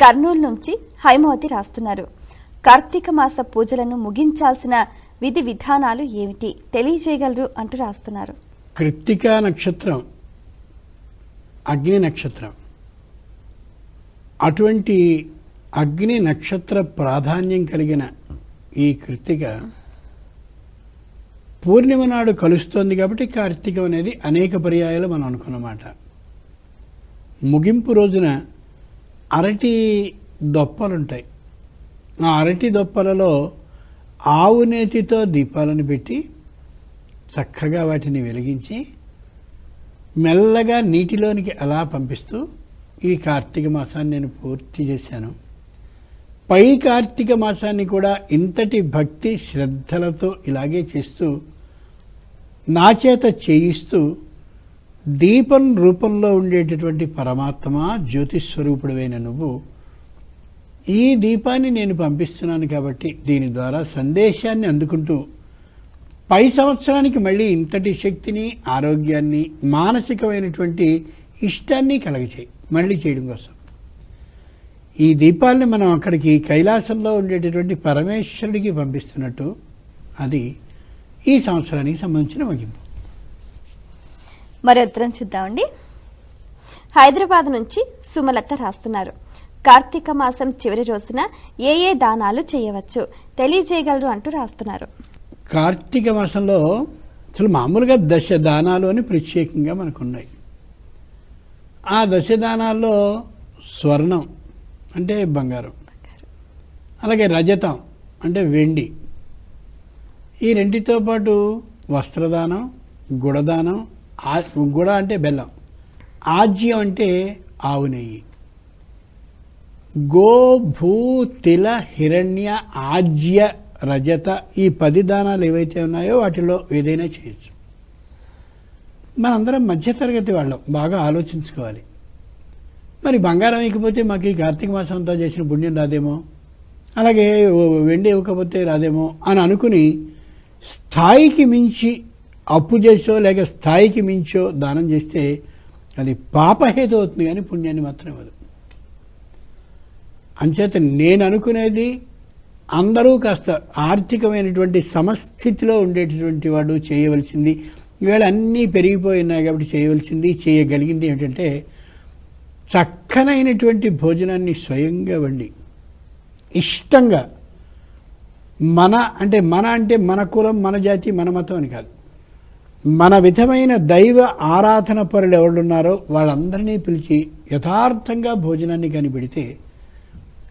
కర్నూలు నుంచి హైమవతి రాస్తున్నారు. కార్తీక మాస పూజలను ముగించాల్సిన విధి విధానాలు ఏమిటి? తెలియజేయగలరు అంటూ రాస్తున్నారు. కృత్తికా నక్షత్రం అగ్ని నక్షత్రం. అటువంటి అగ్ని నక్షత్ర ప్రాధాన్యం కలిగిన ఈ కృత్తిక పూర్ణిమ నాడు కలుస్తోంది కాబట్టి కార్తీకం అనేది అనేక పర్యాయాలు మనం అనుకున్నమాట. ముగింపు రోజున అరటి దొప్పలుంటాయి. ఆ అరటి దొప్పలలో ఆవు నేతితో దీపాలను పెట్టి చక్కగా వాటిని వెలిగించి మెల్లగా నీటిలోనికి అలా పంపిస్తూ ఈ కార్తీక మాసాన్ని నేను పూర్తి చేశాను. పై కార్తీక మాసాన్ని కూడా ఇంతటి భక్తి శ్రద్ధలతో ఇలాగే చేస్తూ నా చేత చేయిస్తూ దీపం రూపంలో ఉండేటటువంటి పరమాత్మ జ్యోతిస్వరూపుడైన నువ్వు ఈ దీపాన్ని నేను పంపిస్తున్నాను కాబట్టి దీని ద్వారా సందేశాన్ని అందుకుంటూ పై సంవత్సరానికి మళ్ళీ ఇంతటి శక్తిని ఆరోగ్యాన్ని మానసికమైనటువంటి ఇష్టాన్ని కలగచేయి. మళ్ళీ చేయడం కోసం. ఈ దీపాల్ని మనం అక్కడికి కైలాసంలో ఉండేటటువంటి పరమేశ్వరుడికి పంపిస్తున్నట్టు అది ఈ సంవత్సరానికి సంబంధించిన ముగింపు. మరి ఉత్తరం చూద్దామండి. హైదరాబాద్ నుంచి సుమలత రాస్తున్నారు. కార్తీక మాసం చివరి రోజున ఏ ఏ దానాలు చేయవచ్చు? తెలియజేయగలరు అంటూ రాస్తున్నారు. కార్తీక మాసంలో అసలు మామూలుగా దశ దానాలు అని ప్రత్యేకంగా మనకున్నాయి. ఆ దశ దానాల్లో స్వర్ణం అంటే బంగారం. అలాగే రజతం అంటే వెండి. ఈ రెండితో పాటు వస్త్రదానం గుడదానం గుడ అంటే బెల్లం. ఆజ్యం అంటే ఆవు నెయ్యి. గో భూ తిల హిరణ్య ఆజ్య రజత ఈ పది దానాలు ఏవైతే ఉన్నాయో వాటిలో ఏదైనా చేయొచ్చు. మనందరం మధ్యతరగతి వాళ్ళం బాగా ఆలోచించుకోవాలి. మరి బంగారం ఇకపోతే మాకు ఈ కార్తీక మాసం అంతా చేసిన పుణ్యం రాదేమో? అలాగే వెండి ఇవ్వకపోతే రాదేమో? అని అనుకుని స్థాయికి మించి అప్పు చేసో లేక స్థాయికి మించో దానం చేస్తే అది పాపహేతు అవుతుంది కానీ పుణ్యాన్ని మాత్రం ఇవ్వదు. అంచేత నేను అనుకునేది అందరూ కాస్త ఆర్థికమైనటువంటి సమస్థితిలో ఉండేటటువంటి వాడు చేయవలసింది. ఈవేళ అన్నీ పెరిగిపోయినాయి కాబట్టి చేయవలసింది చేయగలిగింది ఏమిటంటే చక్కనైనటువంటి భోజనాన్ని స్వయంగా వండి ఇష్టంగా మన అంటే మన అంటే మన కులం మన జాతి మన మతం అని కాదు. మన విధమైన దైవ ఆరాధన పరులు ఎవరున్నారో వాళ్ళందరినీ పిలిచి యథార్థంగా భోజనాన్ని కనిపెడితే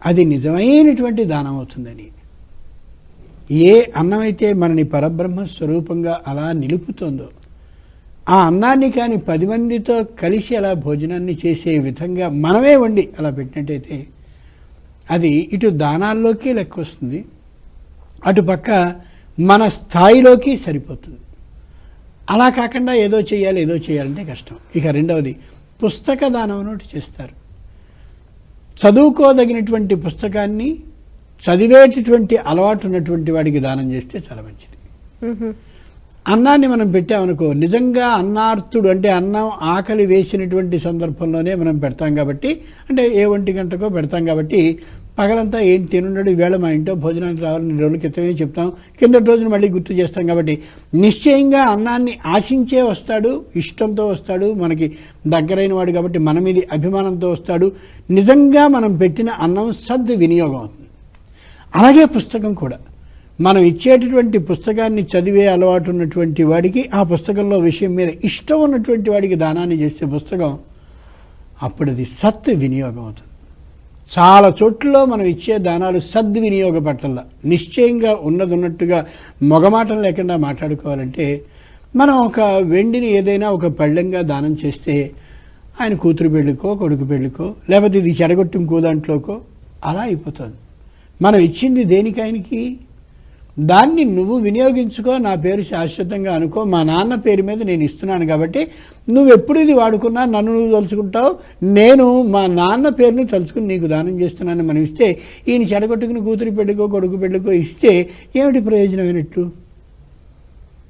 అది నిజమైనటువంటి దానం అవుతుందని. ఏ అన్నమైతే మనని పరబ్రహ్మ స్వరూపంగా అలా నిలుపుతోందో ఆ అన్నాన్ని కానీ పది మందితో కలిసి అలా భోజనాన్ని చేసే విధంగా మనమే వండి అలా పెట్టినట్టయితే అది ఇటు దానాల్లోకి లెక్క వస్తుంది అటు పక్క మన స్థాయిలోకి సరిపోతుంది. అలా కాకుండా ఏదో చేయాలి ఏదో చేయాలంటే కష్టం. ఇక రెండవది పుస్తక దానం ఒకటి చేస్తారు. చదువుకోదగినటువంటి పుస్తకాన్ని చదివేటటువంటి అలవాటు ఉన్నటువంటి వాడికి దానం చేస్తే చాలా మంచిది. అన్నాన్ని మనం పెట్టామనుకో నిజంగా అన్నార్తుడు అంటే అన్నం ఆకలి వేసినటువంటి సందర్భంలోనే మనం పెడతాం కాబట్టి అంటే ఏ ఒంటి గంటకో పెడతాం కాబట్టి పగలంతా ఏం తినుండడు వేళ మా ఇంట్లో భోజనానికి రావాలని రోజుల క్రితమే చెప్తాం. కిందటి రోజున మళ్ళీ గుర్తు చేస్తాం కాబట్టి నిశ్చయంగా అన్నాన్ని ఆశించే వస్తాడు ఇష్టంతో వస్తాడు మనకి దగ్గరైన వాడు కాబట్టి మన మీద అభిమానంతో వస్తాడు. నిజంగా మనం పెట్టిన అన్నం సద్ వినియోగం అవుతుంది. అలాగే పుస్తకం కూడా. మనం ఇచ్చేటటువంటి పుస్తకాన్ని చదివే అలవాటు ఉన్నటువంటి వాడికి ఆ పుస్తకంలో విషయం మీద ఇష్టం ఉన్నటువంటి వాడికి దానాన్ని చేసే పుస్తకం అప్పుడు అది సత్ వినియోగం అవుతుంది. చాలా చోట్ల మనం ఇచ్చే దానాలు సద్వినియోగపట్ల నిశ్చయంగా ఉన్నది ఉన్నట్టుగా మొగమాటం లేకుండా మాట్లాడుకోవాలంటే మనం ఒక వెండిని ఏదైనా ఒక పళ్ళెంగా దానం చేస్తే ఆయన కూతురు పెళ్ళికో కొడుకు పెళ్ళికో లేకపోతే ఇది చెడగొట్టిన దాంట్లోకో అలా అయిపోతుంది. మనం ఇచ్చింది దేనికి ఆయనకి దాన్ని నువ్వు వినియోగించుకో నా పేరు శాశ్వతంగా అనుకో మా నాన్న పేరు మీద నేను ఇస్తున్నాను కాబట్టి నువ్వు ఎప్పుడు ఇది వాడుకున్నా నన్ను నువ్వు తలుచుకుంటావు నేను మా నాన్న పేరుని తలుచుకుని నీకు దానం చేస్తున్నానని మనం ఇస్తే ఈయన చెడగొట్టుకుని కూతురి పెళ్ళికో కొడుకు పెళ్ళికో ఇస్తే ఏమిటి ప్రయోజనమైనట్టు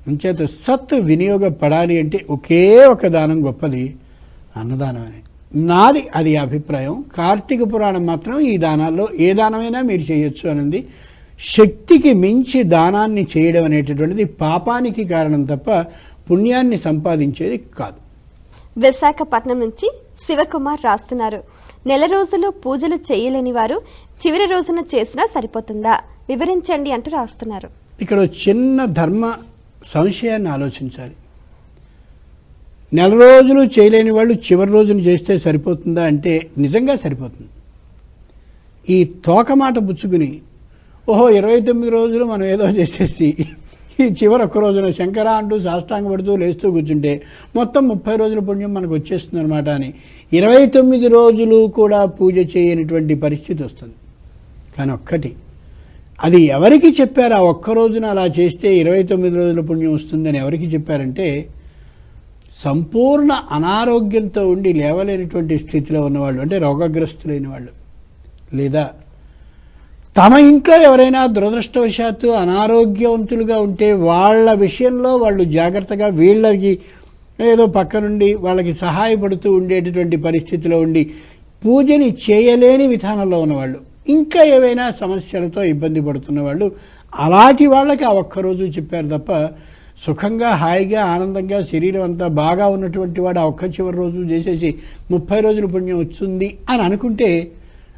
అంచేత సత్ వినియోగపడాలి అంటే ఒకే ఒక దానం గొప్పది అన్నదానమే నాది అది అభిప్రాయం. కార్తీక పురాణం మాత్రం ఈ దానాల్లో ఏ దానమైనా మీరు చేయొచ్చు అనింది. శక్తికి మించి దానాన్ని చేయడం అనేటటువంటిది పాపానికి కారణం తప్ప పుణ్యాన్ని సంపాదించేది కాదు. విశాఖపట్నం నుంచి శివకుమార్ రాస్తున్నారు. నెల రోజులు పూజలు చేయలేని వారు చివరి రోజున చేసినా సరిపోతుందా? వివరించండి అంటూ రాస్తున్నారు. ఇక్కడ చిన్న ధర్మ సంశయాన్ని ఆలోచించాలి. నెల రోజులు చేయలేని వాళ్ళు చివరి రోజున చేస్తే సరిపోతుందా అంటే నిజంగా సరిపోతుంది. ఈ తోక మాట పుచ్చుకుని ఓహో ఇరవై తొమ్మిది రోజులు మనం ఏదో చేసేసి ఈ చివరి ఒక్క రోజున శంకర అంటూ సాష్టాంగ పడుతూ లేస్తూ కూర్చుంటే మొత్తం ముప్పై రోజుల పుణ్యం మనకు వచ్చేస్తుంది అనమాట అని. ఇరవై తొమ్మిది రోజులు కూడా పూజ చేయనటువంటి పరిస్థితి వస్తుంది. కానీ ఒక్కటి అది ఎవరికి చెప్పారు ఆ ఒక్క రోజున అలా చేస్తే ఇరవై తొమ్మిది రోజుల పుణ్యం వస్తుందని ఎవరికి చెప్పారంటే సంపూర్ణ అనారోగ్యంతో ఉండి లేవలేనటువంటి స్థితిలో ఉన్నవాళ్ళు అంటే రోగగ్రస్తులైన వాళ్ళు లేదా తమ ఇంట్లో ఎవరైనా దురదృష్టవశాత్తు అనారోగ్యవంతులుగా ఉంటే వాళ్ళ విషయంలో వాళ్ళు జాగ్రత్తగా వీళ్ళకి ఏదో పక్క నుండి వాళ్ళకి సహాయపడుతూ ఉండేటటువంటి పరిస్థితిలో ఉండి పూజని చేయలేని విధానంలో ఉన్నవాళ్ళు. ఇంకా ఏవైనా సమస్యలతో ఇబ్బంది పడుతున్న వాళ్ళు అలాంటి వాళ్ళకి ఆ ఒక్కరోజు చెప్పారు తప్ప సుఖంగా హాయిగా ఆనందంగా శరీరం అంతా బాగా ఉన్నటువంటి వాడు ఆ ఒక్క చివరి రోజు చేసేసి ముప్పై రోజులు పుణ్యం వస్తుంది అని అనుకుంటే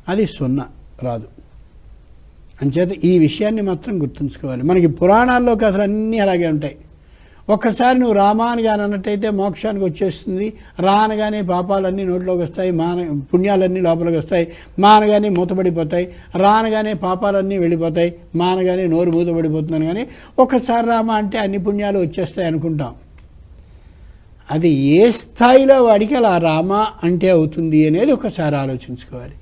అది సున్నా రాదు. అంచేత ఈ విషయాన్ని మాత్రం గుర్తుంచుకోవాలి. మనకి పురాణాల్లో కథలు అన్నీ అలాగే ఉంటాయి. ఒక్కసారి నువ్వు రామా అని కానీ అన్నట్టయితే మోక్షానికి వచ్చేస్తుంది. రా అనగానే పాపాలన్నీ నోట్లోకి వస్తాయి. మాన పుణ్యాలన్నీ లోపలికి వస్తాయి. మానగానే మూతపడిపోతాయి. రానగానే పాపాలన్నీ వెళ్ళిపోతాయి. మానగానే నోరు మూతపడిపోతుందని కానీ ఒక్కసారి రామా అంటే అన్ని పుణ్యాలు వచ్చేస్తాయి అనుకుంటాం. అది ఏ స్థాయిలో వాడికి అలా రామా అంటే అవుతుంది అనేది ఒకసారి ఆలోచించుకోవాలి.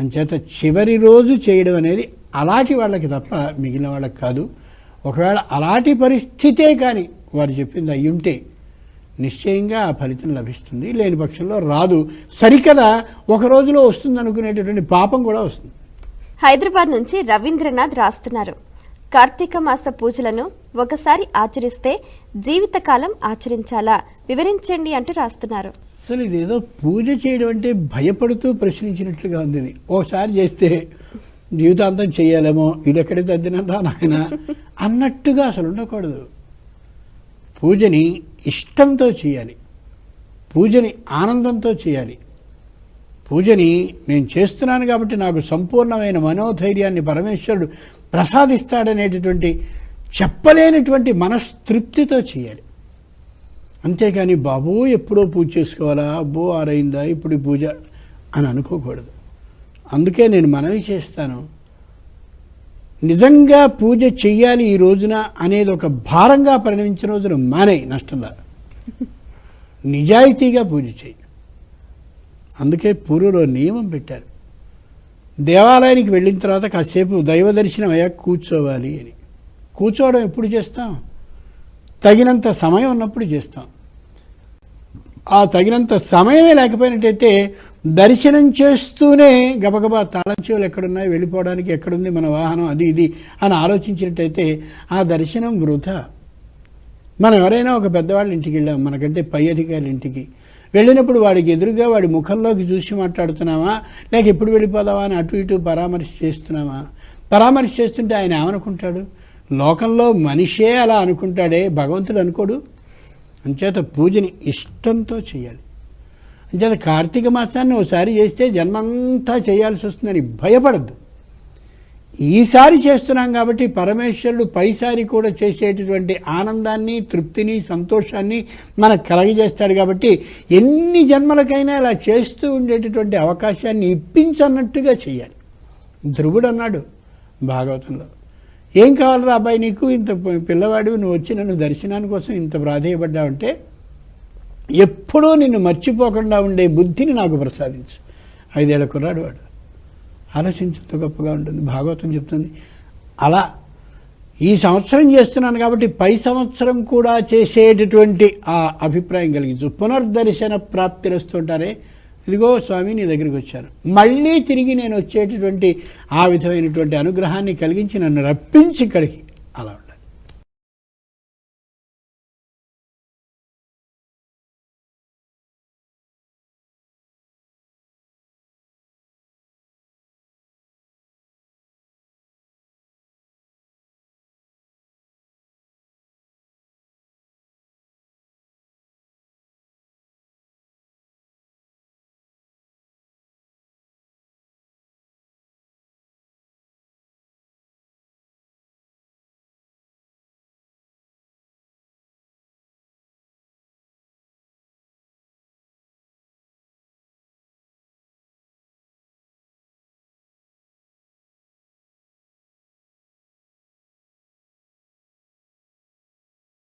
అంచేత చివరి రోజు చేయడం అనేది అలాంటి వాళ్ళకి తప్ప మిగిలిన వాళ్ళకి కాదు. ఒకవేళ అలాంటి పరిస్థితే కానీ వారు చెప్పింది అయ్యుంటే నిశ్చయంగా ఆ ఫలితం లభిస్తుంది. లేని పక్షంలో రాదు. సరికదా ఒక రోజులో వస్తుంది అనుకునేటటువంటి పాపం కూడా వస్తుంది. హైదరాబాద్ నుంచి రవీంద్రనాథ్ రాస్తున్నారు. కార్తీక మాస పూజలను ఒకసారి ఆచరిస్తే జీవితకాలం ఆచరించాలా? వివరించండి అంటూ రాస్తున్నారు. అసలు ఇదేదో పూజ చేయడం అంటే భయపడుతూ ప్రశ్నించినట్లుగా ఉంది ఓసారి చేస్తే జీవితాంతం చేయాలేమో ఇది ఎక్కడికి తద్దినంతా నాయన అన్నట్టుగా అసలు ఉండకూడదు. పూజని ఇష్టంతో చేయాలి పూజని ఆనందంతో చేయాలి పూజని నేను చేస్తున్నాను కాబట్టి నాకు సంపూర్ణమైన మనోధైర్యాన్ని పరమేశ్వరుడు ప్రసాదిస్తాడనేటటువంటి చెప్పలేనటువంటి మనస్తృప్తితో చేయాలి అంతేకాని బాబు ఎప్పుడో పూజ చేసుకోవాలా? అబ్బో ఆరైందా? ఇప్పుడు పూజ అని అనుకోకూడదు. అందుకే నేను మనవి చేస్తాను. నిజంగా పూజ చెయ్యాలి ఈ రోజున అనేది ఒక భారంగా పరిణమించిన రోజున మానే నష్టంలా. నిజాయితీగా పూజ చేయి అందుకే పూర్వలో నియమం పెట్టారు. దేవాలయానికి వెళ్ళిన తర్వాత కాసేపు దైవ దర్శనం అయ్యాక కూర్చోవాలి అని. కూర్చోవడం ఎప్పుడు చేస్తాం? తగినంత సమయం ఉన్నప్పుడు చేస్తాం. ఆ తగినంత సమయమే లేకపోయినట్టయితే దర్శనం చేస్తూనే గబగబా తాళంచెవులు ఎక్కడున్నాయి వెళ్ళిపోవడానికి ఎక్కడుంది మన వాహనం అది ఇది అని ఆలోచించినట్టయితే ఆ దర్శనం వృధా. మనం ఎవరైనా ఒక పెద్దవాళ్ళ ఇంటికి వెళ్ళాం మనకంటే పై అధికారుల ఇంటికి. వెళ్ళినప్పుడు వాడికి ఎదురుగా వాడి ముఖంలోకి చూసి మాట్లాడుతున్నామా లేక ఎప్పుడు వెళ్ళిపోదామా అని అటు ఇటు పరామర్శ చేస్తున్నామా పరామర్శ చేస్తుంటే ఆయన ఏమనుకుంటాడు? లోకంలో మనిషే అలా అనుకుంటాడే భగవంతుడు అనుకోడు. అంచేత పూజని ఇష్టంతో చేయాలి. అంచేత కార్తీక మాసాన్ని ఒకసారి చేస్తే జన్మంతా చేయాల్సి వస్తుందని భయపడద్దు. ఈసారి చేస్తున్నాం కాబట్టి పరమేశ్వరుడు పైసారి కూడా చేసేటటువంటి ఆనందాన్ని తృప్తిని సంతోషాన్ని మనకు కలగజేస్తాడు కాబట్టి ఎన్ని జన్మలకైనా ఇలా చేస్తూ ఉండేటటువంటి అవకాశాన్ని ఇప్పించన్నట్టుగా చేయాలి. ధ్రువుడు అన్నాడు భాగవతంలో. ఏం కావాలరా అబ్బాయి నీకు? ఇంత పిల్లవాడు నువ్వు వచ్చి నన్ను దర్శనాని కోసం ఇంత ప్రాధేయపడ్డావంటే ఎప్పుడూ నిన్ను మర్చిపోకుండా ఉండే బుద్ధిని నాకు ప్రసాదించు. ఐదేళ్ళ కుర్రాడు వాడు. ఆలోచించేంత గొప్పగా ఉంటుంది. భాగవతం చెప్తుంది. అలా ఈ సంవత్సరం చేస్తున్నాను కాబట్టి పై సంవత్సరం కూడా చేసేటటువంటి ఆ అభిప్రాయం కలిగించు. పునర్దర్శన ప్రాప్తి వస్తుంటారే ఇదిగో స్వామి నీ దగ్గరికి వచ్చాను. మళ్ళీ తిరిగి నేను వచ్చేటటువంటి ఆ విధమైనటువంటి అనుగ్రహాన్ని కలిగించి నన్ను రప్పించి ఇక్కడికి అలా ఉండాలి